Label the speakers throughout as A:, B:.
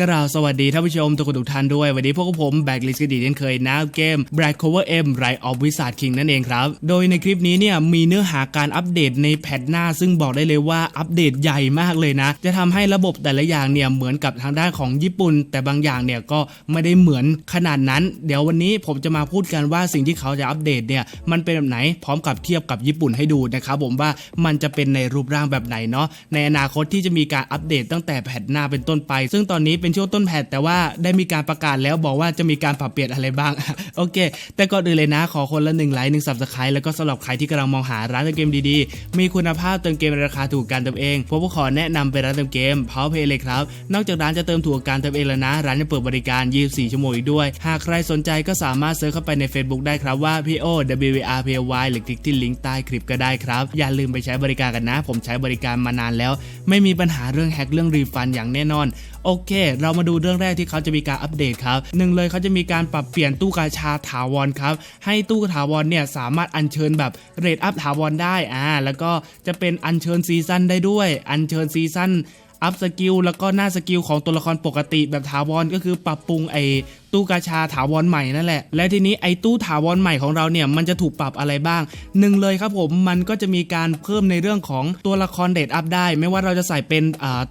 A: กล่าวสวัสดีท่านผู้ชมทุกคนทุกท่านด้วย วันนี้พวกผมแบกลิสกดีเช่นเคยนะเกม Black Cover M Rise of Wizard King นั่นเองครับ โดยในคลิปนี้เนี่ยมีเนื้อหาการอัปเดตในแพทหน้า ซึ่งบอกได้เลยว่าอัปเดตใหญ่มากเลยนะ จะทำให้ระบบแต่ละอย่างเนี่ยเหมือนกับทางด้านของญี่ปุ่น แต่บางอย่างเนี่ยก็ไม่ได้เหมือนขนาดนั้น เดี๋ยววันนี้ผมจะมาพูดกันว่าสิ่งที่เขาจะอัปเดตเนี่ยมันเป็นแบบไหนพร้อมกับเทียบกับญี่ปุ่นให้ดูนะครับผมว่ามันจะเป็นในรูปร่างแบบไหนเนาะในอนาคตที่จะมีการอัปเดตตั้งแต่แพทหน้าเป็นต้นไป ซึ่งตอนนี้เป็นช่วงต้นแพทแต่ว่าได้มีการประกาศแล้วบอกว่าจะมีการปรับเปลี่ยนอะไรบ้าง โอเค แต่ก่อนอื่นเลยนะ ขอคนละหนึ่งไลค์หนึ่งสับสไครต์แล้วก็สำหรับใครที่กำลังมองหาร้านเติมเกมดีๆ มีคุณภาพเติมเกมราคาถูกการเติมเองพวกผมขอแนะนำเป็นร้านเติมเกม PowerPay เลยครับ นอกจากร้านจะเติมถูกการเติมเองแล้วนะ ร้านยังเปิดบริการ 24 ชั่วโมงอีกด้วย หากใครสนใจก็สามารถเซิร์ชเข้าไปใน Facebook ได้ครับว่า PO WR PY หรือคลิกที่ลิงก์ใต้คลิปก็ได้ครับ อย่าลืมไปใช้บริการกันนะ ผมใช้บริการมานานแล้ว ไม่มีปัญหาเรื่องแฮกเรื่องรีฟันอย่างแน่นอน โอเคเรามาดูเรื่องแรกที่เขาจะมีการอัปเดตครับหนึ่งเลยเขาจะมีการปรับเปลี่ยนตู้กาชาถาวรครับให้ตู้ถาวรเนี่ยสามารถอัญเชิญแบบเรทอัพถาวรได้อ่าแล้วก็จะเป็นอัญเชิญซีซั่นได้ด้วย อัญเชิญซีซั่นอัพสกิลแล้วก็หน้าสกิลของตัวละครปกติแบบถาวรก็คือปรับปรุงไอ ตู้กาชาถาวรใหม่นั่นแหละ และทีนี้ไอตู้ถาวรใหม่ของเราเนี่ยมันจะถูกปรับอะไรบ้างหนึ่งเลยครับผมมันก็จะมีการเพิ่มในเรื่องของตัวละครเดทอัพได้ ไม่ว่าเราจะใส่เป็น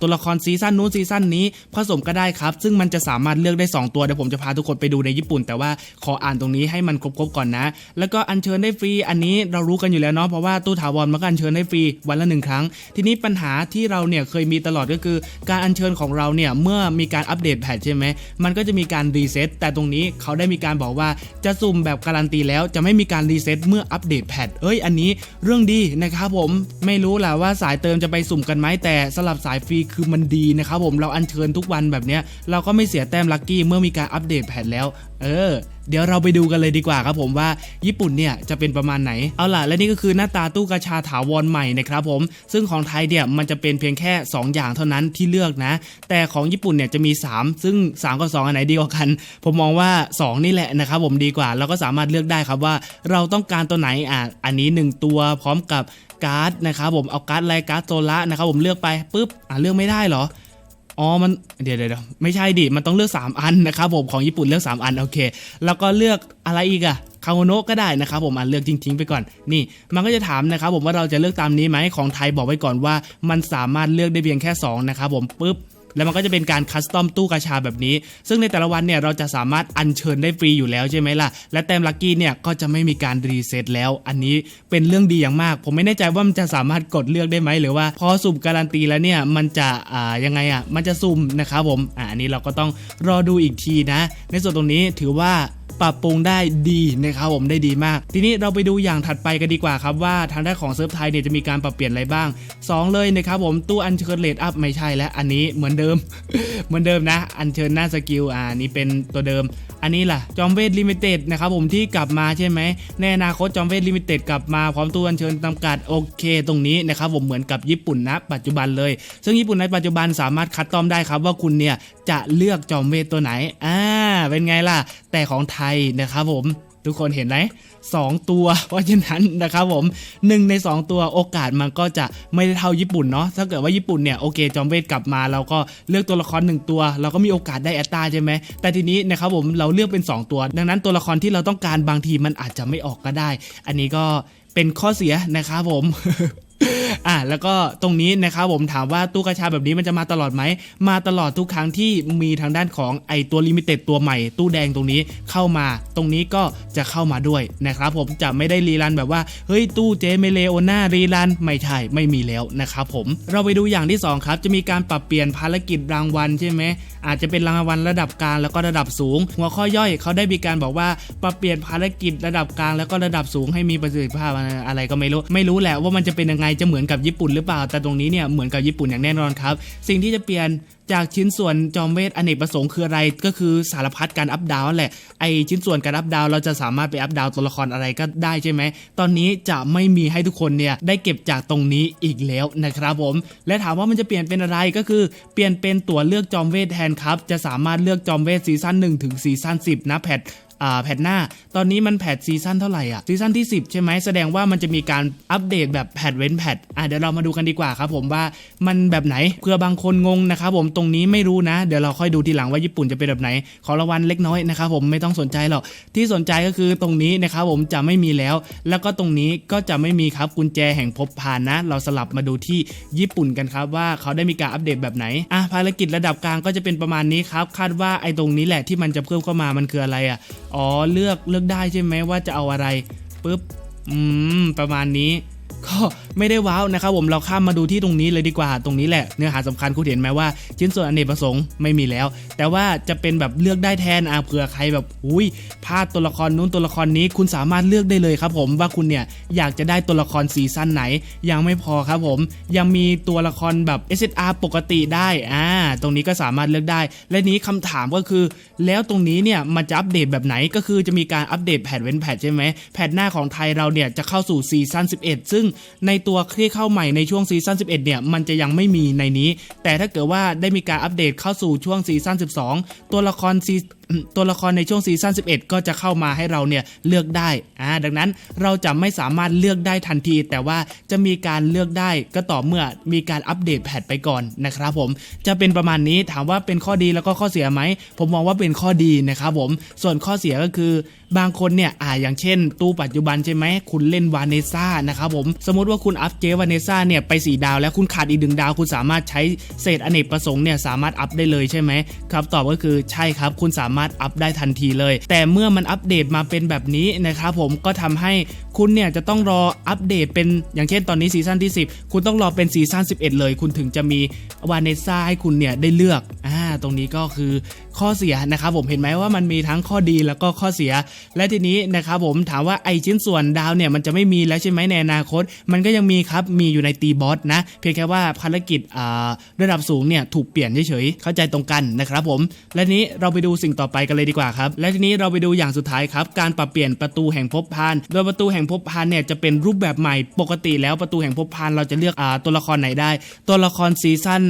A: ตัวละครซีซั่นนู้นซีซั่นนี้ผสมก็ได้ครับ ซึ่งมันจะสามารถเลือกได้ 2 ตัวเดี๋ยวผมจะพาทุกคนไปดูในญี่ปุ่น แต่ว่าขออ่านตรงนี้ให้มันครบๆก่อนนะ แล้วก็อัญเชิญได้ฟรีอันนี้เรารู้กันอยู่แล้วเนาะเพราะว่าตู้ถาวรมันก็อัญเชิญได้ฟรีวันละหนึ่งครั้ง ทีนี้ปัญหาที่เราเนี่ยเคยมีตลอดก็คือ การอัญเชิญของเราเนี่ยเมื่อมีการอัปเดตแพทใช่ไหมมันก็จะมีการรีเซ็ตแต่ตรงนี้เขาได้มีการบอกว่าจะสุ่มแบบการันตีแล้วจะไม่มีการรีเซ็ตเมื่ออัปเดตแพทเอ้ยอันนี้เรื่องดีนะครับผมไม่รู้แหละว่าสายเติมจะไปสุ่มกันไหมแต่สลับสายฟรีคือมันดีนะครับผมเราอัญเชิญทุกวันแบบเนี้ยเราก็ไม่เสียแต้มลัคกี้เมื่อมีการอัปเดตแพทแล้ว เออ เดี๋ยวเราไปดูกันเลยดีกว่าครับผมว่าญี่ปุ่นเนี่ยจะเป็นประมาณไหน เอาล่ะและนี่ก็คือหน้าตาตู้กาชาถาวรใหม่นะครับผม ซึ่งของไทยเนี่ยมันจะเป็นเพียงแค่ 2 อย่างเท่านั้นที่เลือกนะ แต่ของญี่ปุ่นเนี่ยจะมี 3 ซึ่ง 3 กับ 2 อันไหนดีกว่ากัน ผมมองว่า 2 นี่แหละนะครับผมดีกว่าเราก็สามารถเลือกได้ครับว่าเราต้องการตัวไหนอะอันนี้ 1 ตัวพร้อมกับการ์ดนะครับผมเอาการ์ดอะไรการ์ดโซล่านะครับผมเลือกไปปุ๊บอะเลือกไม่ได้เหรอ อ๋อ มันเดี๋ยวเดี๋ยวไม่ใช่ดิ มันต้องเลือก 3 อันนะครับผม ของญี่ปุ่นเลือก 3 อัน โอเค แล้วก็เลือกอะไรอีกอะคาโมโนะก็ได้นะครับผมอะเลือกทิ้งๆไปก่อน นี่ มันก็จะถามนะครับผมว่าเราจะเลือกตามนี้ไหมของไทยบอกไว้ก่อนว่า มันสามารถเลือกได้เพียงแค่2นะครับผมปุ๊บ แล้วมันก็จะเป็นการคัสตอมตู้กาชาแบบนี้ ซึ่งในแต่ละวันเนี่ยเราจะสามารถอัญเชิญได้ฟรีอยู่แล้วใช่ไหมล่ะ และแต้มลัคกี้เนี่ยก็จะไม่มีการรีเซ็ตแล้ว อันนี้เป็นเรื่องดีอย่างมาก ผมไม่แน่ใจว่ามันจะสามารถกดเลือกได้ไหมหรือว่า พอสุ่มการันตีแล้วเนี่ยมันจะอ่ายังไงอะมันจะสุ่มนะครับผมอ่าอันนี้เราก็ต้องรอดูอีกทีนะ ในส่วนตรงนี้ถือว่า ปรับปรุงได้ดีนะครับผมได้ดีมาก ทีนี้เราไปดูอย่างถัดไปกันดีกว่าครับว่าทางด้านของเซิร์ฟไทยเนี่ยจะมีการปรับเปลี่ยนอะไรบ้าง 2 เลยนะครับผมตู้อัญเชิญเลดอัพไม่ใช่แล้วอันนี้เหมือนเดิม เหมือนเดิมนะ อัญเชิญหน้าสกิลอ่านี่เป็นตัวเดิม อันนี้ล่ะจอมเวทลิมิเต็ดนะครับผมที่กลับมาใช่ไหมในอนาคตจอมเวทลิมิเต็ดกลับมาพร้อมตู้อัญเชิญจำกัดโอเค ตรงนี้นะครับผมเหมือนกับญี่ปุ่นนะปัจจุบันเลย ซึ่งญี่ปุ่นในปัจจุบันสามารถคัดตอมได้ครับว่าคุณเนี่ยจะเลือกจอมเวทตัวไหนอ่า เป็นไงล่ะ แต่ของไทยนะครับผมทุกคนเห็นไหมสองตัว เพราะฉะนั้นนะครับผมหนึ่งใน 2 ตัวโอกาสมันก็จะไม่ได้เท่าญี่ปุ่นเนาะถ้าเกิดว่าญี่ปุ่นเนี่ยโอเคจอมเวทกลับมา เราก็เลือกตัวละคร 1 ตัว เราก็มีโอกาสได้แอตตาใช่ไหมแต่ทีนี้นะครับผมเราเลือกเป็น 2 ตัว ดังนั้นตัวละครที่เราต้องการบางทีมันอาจจะไม่ออกก็ได้ อันนี้ก็เป็นข้อเสียนะครับผม อะแล้วก็ตรงนี้นะครับผมถามว่าตู้กระชาแบบนี้มันจะมาตลอดไหม มาตลอดทุกครั้งที่มีทางด้านของไอตัวลิมิเต็ดตัวใหม่ ตู้แดงตรงนี้เข้ามา ตรงนี้ก็จะเข้ามาด้วยนะครับผมจะไม่ได้รีรันแบบว่าเฮ้ยตู้เจเมเลโอนารีรันไม่ใช่ไม่มีแล้วนะครับผมเราไปดูอย่างที่สองครับ จะมีการปรับเปลี่ยนภารกิจรางวัลใช่ไหมอาจจะเป็นรางวัลระดับกลางแล้วก็ระดับสูง หัวข้อย่อยเขาได้มีการบอกว่าปรับเปลี่ยนภารกิจระดับกลางแล้วก็ระดับสูงให้มีประสิทธิภาพอะไรก็ไม่รู้ ไม่รู้แหละว่ามันจะเป็นยังไงจะเหมือนกับญี่ปุ่นหรือเปล่า แต่ตรงนี้เนี่ยเหมือนกับญี่ปุ่นอย่างแน่นอนครับ สิ่งที่จะเปลี่ยนจากชิ้นส่วนจอมเวทอเนกประสงค์คืออะไรก็คือสารพัดการอัพดาวแหละไอชิ้นส่วนการอัพดาวเราจะสามารถไปอัพดาวตัวละครอะไรก็ได้ใช่ไหมตอนนี้จะไม่มีให้ทุกคนเนี่ยได้เก็บจากตรงนี้อีกแล้วนะครับผม และถามว่ามันจะเปลี่ยนเป็นอะไรก็คือเปลี่ยนเป็นตัวเลือกจอมเวทแทนครับ จะสามารถเลือกจอมเวทซีซั่น1ถึงซีซั่น10 นะแพทอ่าแพทหน้า ตอนนี้มันแพทซีซั่นเท่าไหร่อะซีซั่นที่ 10 ใช่ไหมแสดงว่ามันจะมีการอัปเดตแบบแพทเว้นแพทอะเดี๋ยวเรามาดูกันดีกว่าครับผมว่ามันแบบไหนเพื่อบางคนงงนะครับผมตรงนี้ไม่รู้นะ เดี๋ยวเราค่อยดูทีหลังว่าญี่ปุ่นจะเป็นแบบไหน ขอรางวัลเล็กน้อยนะครับผมไม่ต้องสนใจหรอกที่สนใจก็คือตรงนี้นะครับผมจะไม่มีแล้ว แล้วก็ตรงนี้ก็จะไม่มีครับกุญแจแห่งภพพานนะ เราสลับมาดูที่ญี่ปุ่นกันครับว่าเขาได้มีการอัปเดตแบบไหนอะภารกิจระดับกลางก็จะเป็นประมาณนี้ครับคาดว่าไอ้ตรงนี้แหละที่มันจะเพิ่มเข้ามามันคืออะไรอะอ๋อเลือกเลือกได้ใช่ไหมว่าจะเอาอะไรปุ๊บอืมประมาณนี้ ก็ไม่ได้ว้าวนะครับผมเราข้ามมาดูที่ตรงนี้เลยดีกว่า ตรงนี้แหละเนื้อหาสำคัญคุณเห็นไหมว่าชิ้นส่วนอเนกประสงค์ไม่มีแล้ว แต่ว่าจะเป็นแบบเลือกได้แทนอาเผื่อใครแบบอุ้ยพลาดตัวละครนู้นตัวละครนี้คุณสามารถเลือกได้เลยครับผมว่าคุณเนี่ยอยากจะได้ตัวละครซีซั่นไหน ยังไม่พอครับผม ยังมีตัวละครแบบ SSR ปกติได้อ่าตรงนี้ก็สามารถเลือกได้ และนี้คำถามก็คือ แล้วตรงนี้เนี่ยมันจะอัปเดตแบบไหนก็คือจะมีการอัปเดตแพทเว้นแพทใช่ไหมแพทหน้าของไทยเราเนี่ยจะเข้าสู่ซีซั่น11ซึ่งในตัวที่เข้าใหม่ในช่วงซีซั่น11 เนี่ย มันจะยังไม่มีในนี้ แต่ถ้าเกิดว่าได้มีการอัปเดตเข้าสู่ช่วงซีซั่น12 ตัวละครซี ตัวละครในช่วงซีซั่น11 ก็จะเข้ามาให้เราเนี่ยเลือกได้อ่าดังนั้นเราจะไม่สามารถเลือกได้ทันที แต่ว่าจะมีการเลือกได้ก็ต่อเมื่อมีการอัปเดตแพทไปก่อนนะครับผมจะเป็นประมาณนี้ถามว่าเป็นข้อดีแล้วก็ข้อเสียไหม ผมมองว่าเป็นข้อดีนะครับผมส่วนข้อเสียก็คือบางคนเนี่ยอ่าอย่างเช่น ตู้ปัจจุบันใช่ไหมคุณเล่นวานเนซ่านะครับผมสมมติว่าคุณอัพเจวานเนซ่าเนี่ยไป4ดาวแล้วคุณขาดอีกหนึ่งดาวคุณสามารถใช้เศษอเนกประสงค์เนี่ยสามารถอัพได้เลยใช่ไหมครับตอบก็คือใช่ครับคุณสามารถอัพได้ทันทีเลย แต่เมื่อมันอัปเดตมาเป็นแบบนี้นะครับผมก็ทำให้คุณเนี่ยจะต้องรออัปเดตเป็นอย่างเช่นตอนนี้ซีซั่นที่ 10 คุณต้องรอเป็นซีซั่น11 เลย คุณถึงจะมีวาเนซ่าให้คุณเนี่ยได้เลือกอ่า ตรงนี้ก็คือข้อเสียนะครับผมเห็นไหมว่ามันมีทั้งข้อดีแล้วก็ข้อเสีย และทีนี้นะครับผมถามว่าไอชิ้นส่วนดาวเนี่ยมันจะไม่มีแล้วใช่ไหมในอนาคต มันก็ยังมีครับมีอยู่ในตีบอสนะ เพียงแค่ว่าภารกิจระดับสูงเนี่ยถูกเปลี่ยนเฉยๆเข้าใจตรงกันนะครับผมและนี้เราไปดูสิ่งต่อไปกันเลยดีกว่าครับและทีนี้เราไปดูอย่างสุดท้ายครับการปรับเปลี่ยนประตูแห่งภพพาน โดยประตูแห่งภพพานเนี่ยจะเป็นรูปแบบใหม่ปกติแล้วประตูแห่งภพพานเราจะเลือกอตัวละครไหนได้ ตัวละครซีซั่น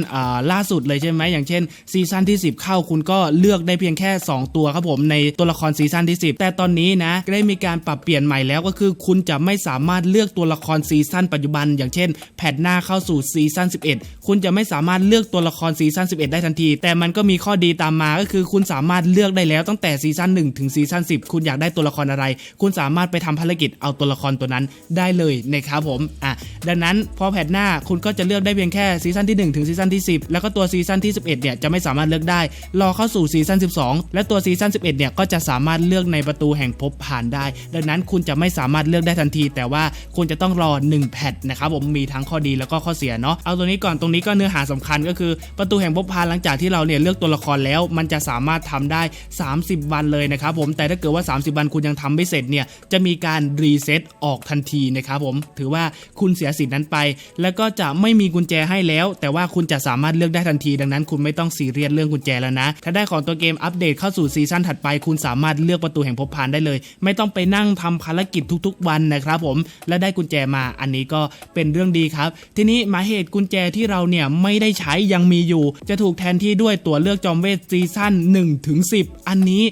A: ล่าสุดเลยใช่ไหมอย่างเช่นซีซั่นที่ 10 เข้าคุณก็เลือกได้เพียงแค่ 2 ตัวครับผมในตัวละครซีซั่นที่ 10 แต่ตอนนี้นะได้มีการปรับเปลี่ยนใหม่แล้วก็คือ คุณจะไม่สามารถเลือกตัวละครซีซั่นปัจจุบัน อย่างเช่น แพทหน้าเข้าสู่ซีซั่น11 คุณจะไม่สามารถเลือกตัวละครซีซั่น11 ได้ทันที แต่มันก็มีข้อดีตามมาก็คือคุณสามารถเลือกได้แล้วตั้งแต่ซีซั่น1ถึงซีซั่น10 คุณอยากได้ตัวละครอะไร คุณสามารถไปทำภารกิจเอาตัวละครตัวนั้นได้เลยนะครับผมอะดังนั้นพอแพทหน้าคุณก็จะเลือกได้เพียงแค่ซีซั่นที่ 1 ถึงซีซั่นที่ 10 แล้วก็ตัวซีซั่นที่ 11 เนี่ยจะไม่สามารถเลือกได้ รอเข้าสู่ซีซั่น12 และตัวซีซั่น11 เนี่ย ก็จะสามารถเลือกในประตูแห่งภพผ่านได้ ดังนั้นคุณจะไม่สามารถเลือกได้ทันที แต่ว่าคุณจะต้องรอ 1 แพทนะครับผมมีทั้งข้อดีแล้วก็ข้อเสียเนาะเอาตัวนี้ก่อนตรงนี้ก็เนื้อหาสำคัญก็คือประตูแห่งภพผ่านหลังจากที่เราเนี่ยเลือกตัวละครแล้ว มันจะสามารถทำได้ 30 วันเลยนะครับผมแต่ถ้าเกิดว่า 30 วันคุณยังทำไม่เสร็จเนี่ยจะมีการรีเซ็ตออกทันทีนะครับผมถือว่าคุณเสียสิทธิ์นั้นไป แล้วก็จะไม่มีกุญแจให้แล้ว แต่ว่าคุณจะสามารถเลือกได้ทันที ดังนั้นคุณไม่ต้องซีเรียสเรื่องกุญแจแล้วนะถ้าได้ของตัวเกมอัปเดตเข้าสู่ซีซั่นถัดไป คุณสามารถเลือกประตูแห่งภพพานได้เลย ไม่ต้องไปนั่งทำภารกิจทุกๆ วันนะครับผมและได้กุญแจมาอันนี้ก็เป็นเรื่องดีครับ ทีนี้หมายเหตุกุญแจที่เราเนี่ยไม่ได้ใช้ยังมีอยู่ จะถูกแทนที่ด้วยตัวเลือกจอมเวทซีซั่น1ถึง10 อันนี้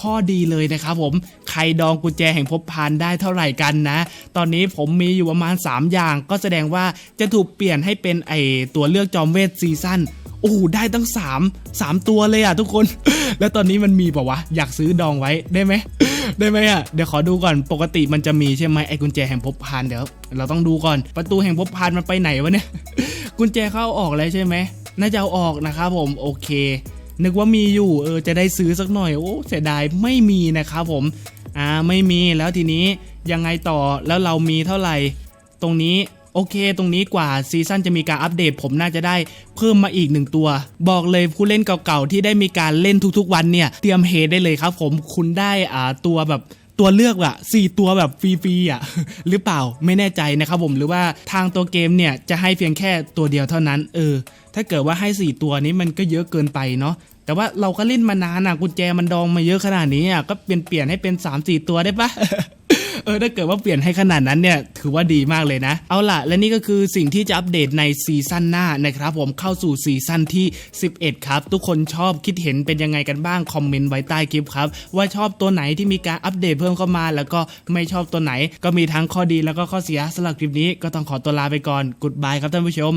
A: ข้อดีเลยนะครับผม ใครดองกุญแจแห่งภพพานได้เท่าไหร่กันนะ ตอนนี้ผมมีอยู่ประมาณ 3 อย่าง ก็แสดงว่าจะถูกเปลี่ยนให้เป็นไอตัวเลือกจอมเวทซีซั่น อ้ได้ตั้ง 3 3 ตัวเลยอะทุกคน แล้วตอนนี้มันมีเปล่าวะ อยากซื้อดองไว้ได้ไหม ได้ไหมอะ เดี๋ยวขอดูก่อนปกติมันจะมีใช่ไหมไอ้กุญแจแห่งภพพานเดี๋ยว เราต้องดูก่อนประตูแห่งภพพานมันไปไหนวะเนี่ย กุญแจเข้าออกแล้วใช่ไหมน่าจะเอาออกนะครับผมโอเค นึกว่ามีอยู่เออจะได้ซื้อสักหน่อยโอ้เสียดายไม่มีนะครับผมอ่าไม่มีแล้วทีนี้ยังไงต่อแล้วเรามีเท่าไหร่ ตรงนี้ โอเค ตรงนี้กว่าซีซั่นจะมีการอัปเดต ผมน่าจะได้เพิ่มมาอีกหนึ่งตัว บอกเลยผู้เล่นเก่าๆ ที่ได้มีการเล่นทุกๆ วันเนี่ย เตรียมเฮได้เลยครับผมคุณได้อ่าตัวแบบตัวเลือกอะสี่ตัวแบบฟรีๆอะหรือเปล่าไม่แน่ใจนะครับผมหรือว่าทางตัวเกมเนี่ยจะให้เพียงแค่ตัวเดียวเท่านั้น เออ ถ้าเกิดว่าให้ 4 ตัวนี้มันก็เยอะเกินไปเนาะแต่ว่าเราก็เล่นมานานอะกุญแจมันดองมาเยอะขนาดนี้อะก็เปลี่ยนเปลี่ยนให้เป็น 3 4 ตัวได้ปะ เออถ้าเกิดว่าเปลี่ยนให้ขนาดนั้นเนี่ยถือว่าดีมากเลยนะ เอาล่ะ และนี่ก็คือสิ่งที่จะอัปเดตในซีซั่นหน้านะครับผมเข้าสู่ซีซั่นที่ 11 ครับ ทุกคนชอบคิดเห็นเป็นยังไงกันบ้าง คอมเมนต์ไว้ใต้คลิปครับ ว่าชอบตัวไหนที่มีการอัปเดตเพิ่มเข้ามา แล้วก็ไม่ชอบตัวไหน ก็มีทั้งข้อดีแล้วก็ข้อเสียสำหรับคลิปนี้ก็ต้องขอตัวลาไปก่อนกุดบายครับท่านผู้ชม